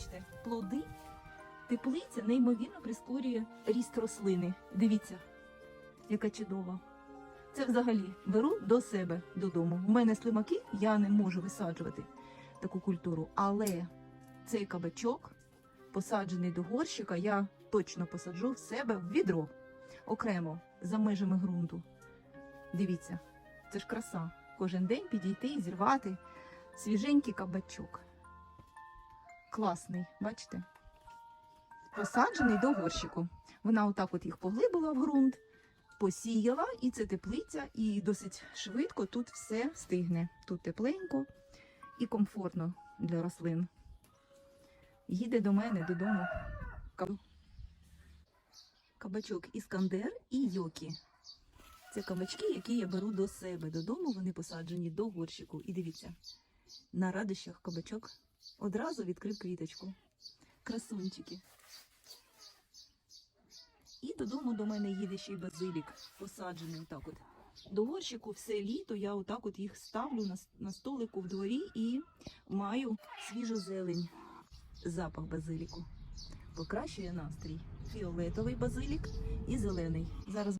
бачите, плоди. Теплиця неймовірно прискорює ріст рослини. Дивіться, яка чудова. Це взагалі беру до себе додому. У мене слимаки, я не можу висаджувати таку культуру, але цей кабачок, посаджений до горщика, я точно посаджу в себе в відро окремо за межами ґрунту. Дивіться, це ж краса. Кожен день підійти і зірвати свіженький кабачок. Класний, бачите? Посаджений до горщику. Вона отак от їх поглибила в ґрунт, посіяла, і це теплиця, і досить швидко тут все стигне. Тут тепленько і комфортно для рослин. Їде до мене додому каб- кабачок Іскандер і Йокі. Це кабачки, які я беру до себе додому. Вони посаджені до горщику. І дивіться, на радощах кабачок одразу відкрив квіточку. Красунчики. І додому до мене їде ще й базилік, посаджений отак от. До горщику все літо я отак от їх ставлю на, на столику в дворі і маю свіжу зелень, запах базиліку. Покращує настрій. Фіолетовий базилік і зелений. Зараз